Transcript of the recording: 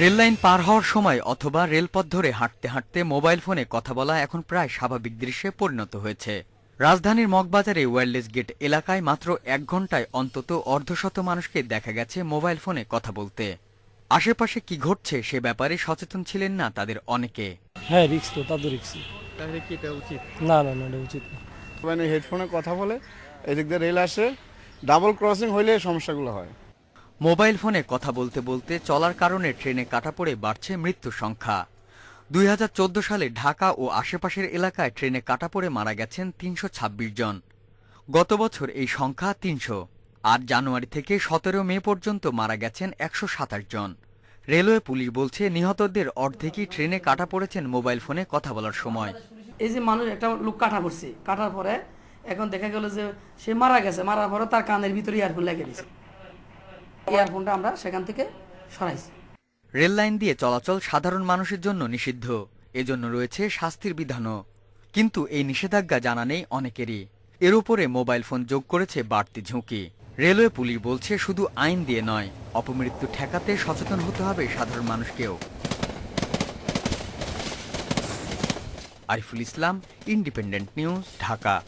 Rail line পার হওয়ার সময় অথবা রেলপথ ধরে হাঁটতে হাঁটতে মোবাইল ফোনে কথা বলা এখন প্রায় স্বাভাবিক দৃশ্যে পরিণত হয়েছে। রাজধানীর মগবাজারে ওয়্যারলেস গেট এলাকায় মাত্র এক ঘন্টায় অন্তত অর্ধশত মানুষকে দেখা গেছে মোবাইল ফোনে কথা বলতে। আশেপাশে কি ঘটছে সে ব্যাপারে সচেতন ছিলেন না তাদের অনেকে। হ্যাঁ রিক্স তো তাদের রিক্স তাহলে কি এটা উচিত? না না না এটা উচিত না। মানে হেডফোনে কথা বলে এদিক দিয়ে রেল আসে ডাবল ক্রসিং হইলে সমস্যাগুলো হয়। মোবাইল ফোনে কথা বলতে বলতে চলার কারণে ট্রেনে কাটা পড়ে বাড়ছে মৃত্যুর সংখ্যা। দুই হাজার চোদ্দ সালে ঢাকা ও আশেপাশের এলাকায় ট্রেনে কাটা পড়ে মারা গেছেন তিনশো ছাব্বিশ জন। গত বছর এই সংখ্যা তিনশো। আর জানুয়ারি থেকে সতেরো মে পর্যন্ত মারা গেছেন একশো সাতাশ জন। রেলওয়ে পুলিশ বলছে, নিহতদের অর্ধেকই ট্রেনে কাটা পড়েছেন মোবাইল ফোনে কথা বলার সময়। এই যে মানুষ একটা লোক কাটা পড়ছে, কাটার পরে এখন দেখা গেল যে সে মারা গেছে, মারার পরে তার কানের ভিতরে ইয়ারফোন লেগে দিয়েছে। ইয়ারফোনটা আমরা সেখান থেকে সরাইছি। রেল লাইন দিয়ে চলাচল সাধারণ মানুষের জন্য নিষিদ্ধ। এজন্য রয়েছে শাস্তির বিধানও। কিন্তু এই নিষেধাজ্ঞা জানা নেই অনেকেরই। এর উপরে মোবাইল ফোন যোগ করেছে বাড়তি ঝুঁকি। রেলওয়ে পুলিশ বলছে শুধু আইন দিয়ে নয়, অপমৃত্যু ঠেকাতে সচেতন হতে হবে সাধারণ মানুষকেও। Ariful Islam, independent news, Dhaka.